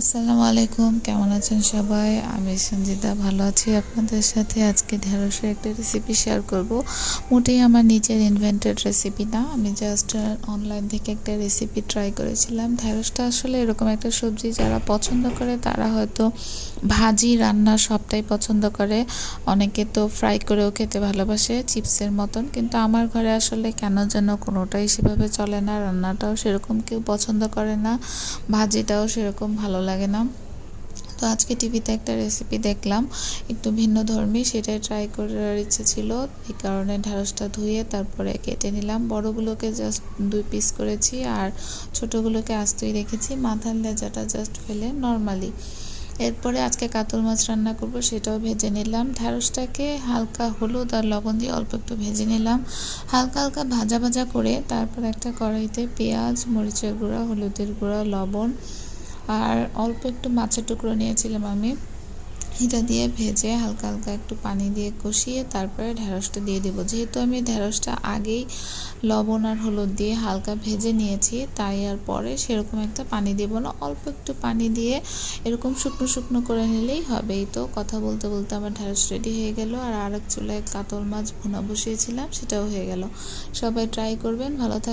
আসসালামু আলাইকুম, কেমন আছেন সবাই? আমি সঞ্জিতা, ভালো আছি আপনাদের সাথে। আজকে ঢেঁড়সের একটা রেসিপি শেয়ার করব। মোটেই আমার নিজের ইনভেন্টেড রেসিপি না, আমি জাস্ট অনলাইন থেকে একটা রেসিপি ট্রাই করেছিলাম। ঢেঁড়সটা আসলে এরকম একটা সবজি যারা পছন্দ করে, তারা হয়তো ভাজি, রান্না সবটাই পছন্দ করে। অনেকে তো ফ্রাই করেও খেতে ভালোবাসে, চিপসের মতন। কিন্তু আমার ঘরে আসলে কেন যেন কোনোটাই সেভাবে চলে না, রান্নাটাও সেরকম কেউ পছন্দ করে না, ভাজিটাও সেরকম ভালো লাগে না। তো আজকে টিভিতে একটা রেসিপি দেখলাম, একটু ভিন্ন ধর্মী, সেটাই ট্রাই করার ইচ্ছে ছিল। এই কারণে ঢ্যাঁড়সটা ধুয়ে তারপরে কেটে নিলাম। বড়গুলোকে জাস্ট দুই পিস করেছি আর ছোটোগুলোকে আস্তই রেখেছি। মাথার লেজাটা জাস্ট ফেলে নর্মালি এরপরে আজকে কাতল মাছ রান্না করব, সেটাও ভেজে নিলাম। ঢ্যাঁড়সটাকে হালকা হলুদ আর লবণ দিয়ে অল্প একটু ভেজে নিলাম। হালকা হালকা ভাজা ভাজা করে তারপর একটা কড়াইতে পেঁয়াজ, মরিচের গুঁড়া, হলুদের গুঁড়া, লবণ আর অল্প একটু মাছের টুকরো নিয়েছিলাম আমি। এটা দিয়ে ভেজে হালকা হালকা একটু পানি দিয়ে কষিয়ে তারপরে ঢ্যাঁড়সটা দিয়ে দেবো। যেহেতু আমি ঢ্যাঁড়সটা আগেই লবণ আর হলুদ দিয়ে হালকা ভেজে নিয়েছি, তাই আর পরে সেরকম একটা পানি দেব না। অল্প একটু পানি দিয়ে এরকম শুকনো শুকনো করে নিলেই হবে। এই তো কথা বলতে বলতে আমার ঢ্যাঁড়স রেডি হয়ে গেল আর আরেক চুলায় কাতল মাছ ভুনা বসিয়েছিলাম, সেটাও হয়ে গেল। সবাই ট্রাই করবেন, ভালো থাক